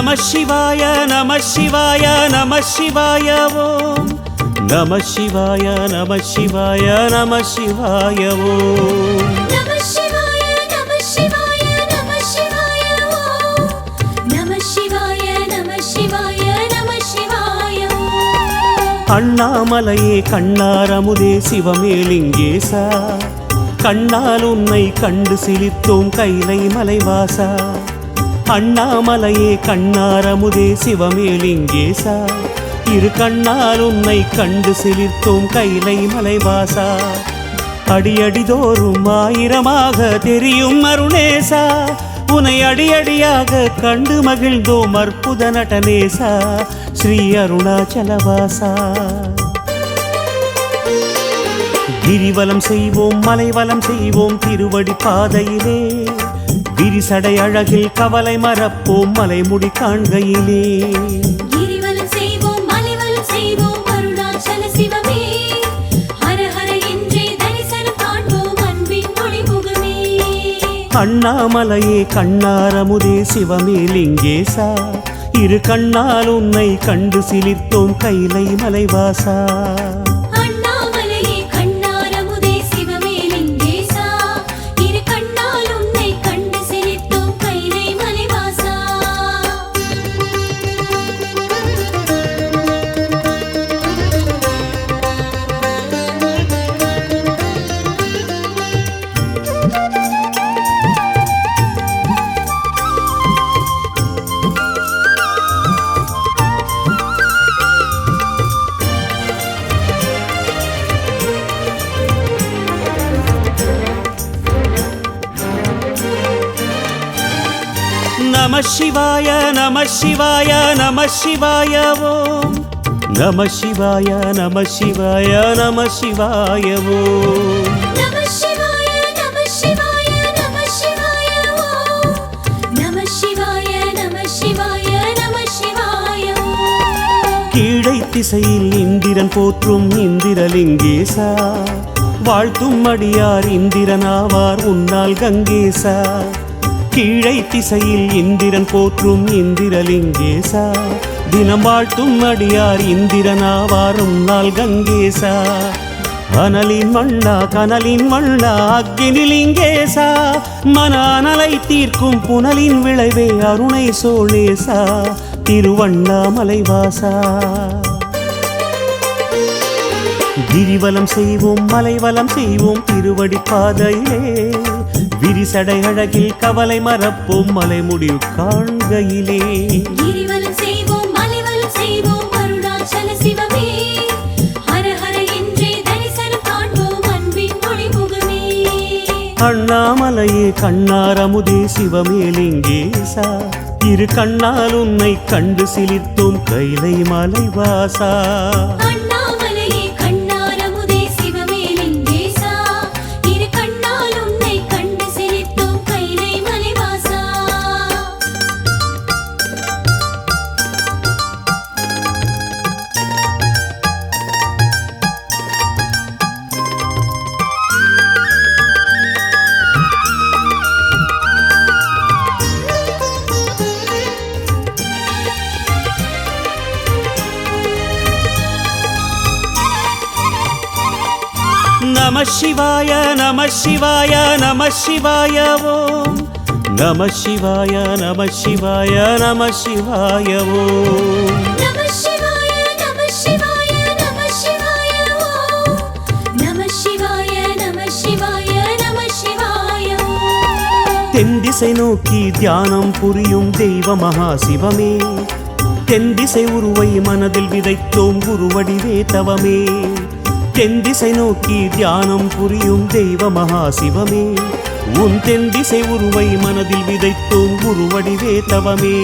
நம சிவாய நம சிவாய நம சிவாய ஓம். நம சிவாய நம சிவாய நம சிவாய ஓம். அண்ணாமலையே கண்ணாரமுதே சிவமேலிங்கேசா கண்ணால் உன்னை கண்டு சிலித்தோம் கைலை மலைவாசா. அண்ணாமலையே கண்ணாரமுதே சிவமேலிங்கேசா இரு கண்ணால் உன்னை கண்டு சிலிர்த்தோம் கைலை மலைவாசா. அடியடிதோறும் ஆயிரமாக தெரியும் அருணேசா. உனை அடியடியாக கண்டு மகிழ்ந்தோம் அற்புத நடனேசா. ஸ்ரீ அருணாச்சலவாசா. கிரிவலம் செய்வோம் மலைவலம் செய்வோம் திருவடி பாதையிலே விரிசடை அழகில் கவலை மறப்போம் மலைமுடி காண்கையிலே. அண்ணாமலையே கண்ணாரமுதே சிவமேலிங்கேசா இரு கண்ணால் உன்னை கண்டு சிலிர்த்தோம் கைலை மலைவாசா. சிவாய நம சிவாய நம சிவாய ஓம் நம சிவாய நம சிவாய நம சிவாய ஓம் கீழை திசையில் இந்திரன் போற்றும் இந்திரலிங்கேசா. வாழ்த்தும் அடியார் இந்திரனாவார் உன்னால் கங்கேசா. கீழை திசையில் இந்திரன் போற்றும் இந்திரலிங்கேசா. தினம் வாழ்த்தும் அடியார் இந்திரனாவாரும் நாள் கங்கேசா. அனலின் வண்ணா கனலின் வண்ணா அக்னிலிங்கேசா. மன அனலை தீர்க்கும் புனலின் விளைவே அருணை சோழேசா. திருவண்ணாமலை வாசா. கிரிவலம் செய்வோம் மலைவலம் செய்வோம் திருவடி பாதையிலே. விரிசடை அழகில் கவலை மறப்போம் மலைமுடி காண்கையிலே. அண்ணாமலையே கண்ணாரமுதே சிவமேலிங்கேசா இரு கண்ணால் உன்னை கண்டு சிலிர்த்தோம் கைலை மலைவாசா. நம சிவாய நம சிவாய நம சிவாய ஓம். நம சிவாய நம சிவாய நம சிவாய ஓம். நம சிவாய நம சிவாய நம சிவாய ஓம். நம சிவாய நம சிவாய நம சிவாய ஓம். தென் திசை நோக்கி தியானம் புரியும் தெய்வ மகா சிவமே தென் திசை உருவை மனதில் விதைத்தோம் குருவடிவே தவமே. தென்திசை நோக்கி தியானம் புரியும் தெய்வ மகா சிவமே உன் தென்திசை உருவை மனதில் விதைத்தோம் உருவடிவே தவமே.